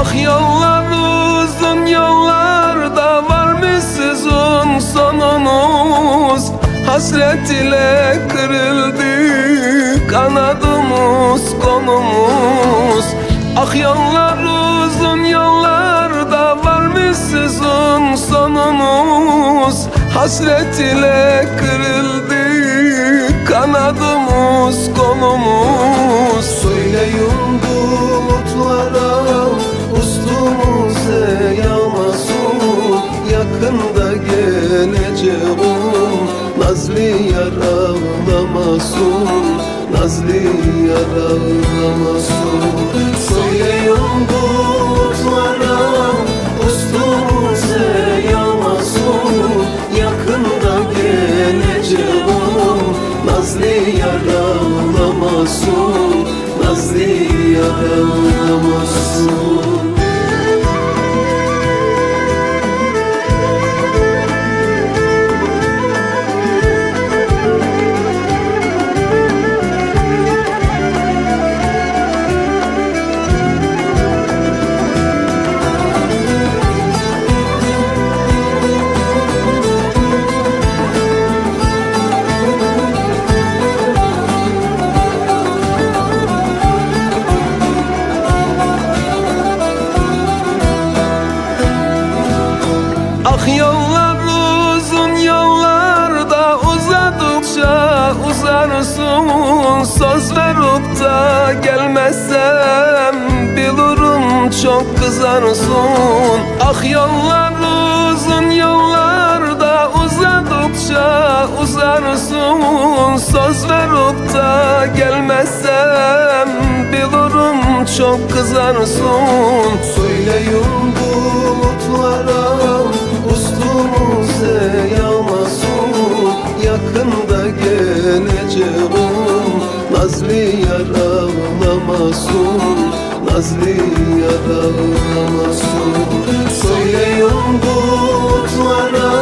Ah yollar uzun yollarda var mı sizin sonunuz Hasret ile kırıldı kanadımız konumuz. Ah yollar uzun yollarda var mı sizin sonunuz Hasret ile kırıldı kanadımız konumuz. Söyle yol Yakında geleceğim Nazlı yar ağlamasın Nazlı yar ağlamasın. Söyleyin bulutlara Üstümüze yağmasın Yakında geleceğim Nazlı yar ağlamasın Nazlı yar ağlamasın Verip da gelmezsem bilirim çok kızarsın. Ah yollar uzun yollarda uzadıkça uzarsın. Söz verip da gelmezsem bilirim çok kızarsın. Söyleyin bulutlara Nazlı yar ağlamasın Nazlı yar ağlamasın Söyleyin bulutlara